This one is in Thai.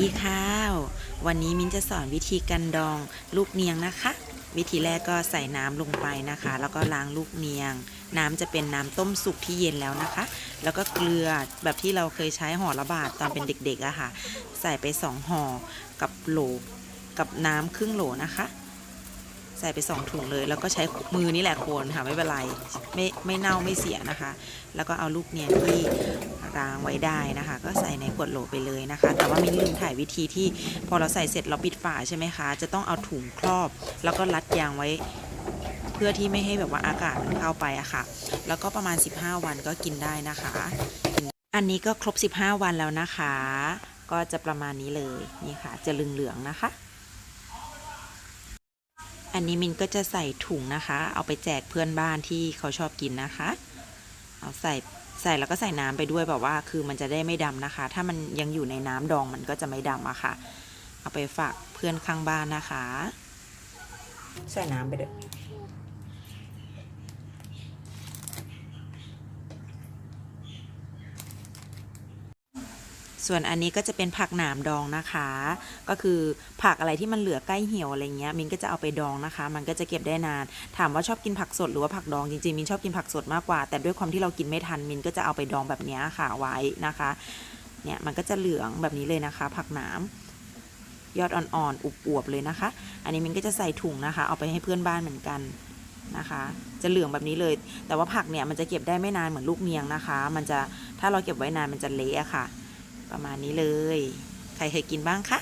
ดีค่ะวันนี้มิ้นจะสอนวิธีการดองลูกเนียงนะคะ วิธีแรกก็ใส่น้ำลงไปนะคะ แล้วก็ล้างลูกเนียง น้ำจะเป็นน้ำต้มสุกที่เย็นแล้วนะคะ แล้วก็เกลือแบบที่เราเคยใช้ห่อละบาทตอนเป็นเด็กๆอะค่ะ ใส่ไปสองห่อกับโหลกับน้ำครึ่งโหลนะคะใส่ไปสองถุงเลยแล้วก็ใช้มือนี่แหละโคนค่ะไม่เป็นไรไม่ไม่เน่าไม่เสียนะคะ แล้วก็เอาลูกเนียงที่ รางไว้ได้นะคะ ก็ใส่ในขวดโหลไปเลยนะคะ แต่ว่ามิ้นลืมถ่ายวิธีที่พอเราใส่เสร็จเราปิดฝาใช่ไหมคะ จะต้องเอาถุงครอบ แล้วก็รัดยางไว้ เพื่อที่ไม่ให้แบบว่าอากาศมันเข้าไปอะค่ะ แล้วก็ประมาณ 15 วันก็กินได้นะคะ อันนี้ก็ครบ 15 วันแล้วนะคะ ก็จะประมาณนี้เลยนี่ค่ะ จะเหลืองๆนะคะอันนี้มินก็จะใส่ถุงนะคะ เอาไปแจกเพื่อนบ้านที่เขาชอบกินนะคะ เอาใส่ ใส่แล้วก็ใส่น้ำไปด้วยแบบว่า คือมันจะได้ไม่ดำนะคะ ถ้ามันยังอยู่ในน้ำดองมันก็จะไม่ดำอะค่ะ เอาไปฝากเพื่อนข้างบ้านนะคะ ใส่น้ำไปเด้อ ส่วนอันนี้ก็จะเป็นผักหนามดองนะคะ ก็คือผักอะไรที่มันเหลือใกล้เหี่ยวอะไรเงี้ยมินก็จะเอาไปดองนะคะ มันก็จะเก็บได้นาน ถามว่าชอบกินผักสดหรือว่าผักดองจริงๆมินชอบกินผักสดมากกว่า แต่ด้วยความที่เรากินไม่ทันมินก็จะเอาไปดองแบบนี้ค่ะไว้นะคะ เนี่ยมันก็จะเหลืองแบบนี้เลยนะคะ ผักหนามยอดอ่อนๆอวบๆเลยนะคะ อันนี้มินก็จะใส่ถุงนะคะ เอาไปให้เพื่อนบ้านเหมือนกันนะคะ จะเหลืองแบบนี้เลย แต่ว่าผักเนี่ยมันจะเก็บได้ไม่นานเหมือนลูกเนียงนะคะ มันจะถ้าเราเก็บไว้นานมันจะเละค่ะ ประมาณนี้เลย ใครเคยกินบ้างคะ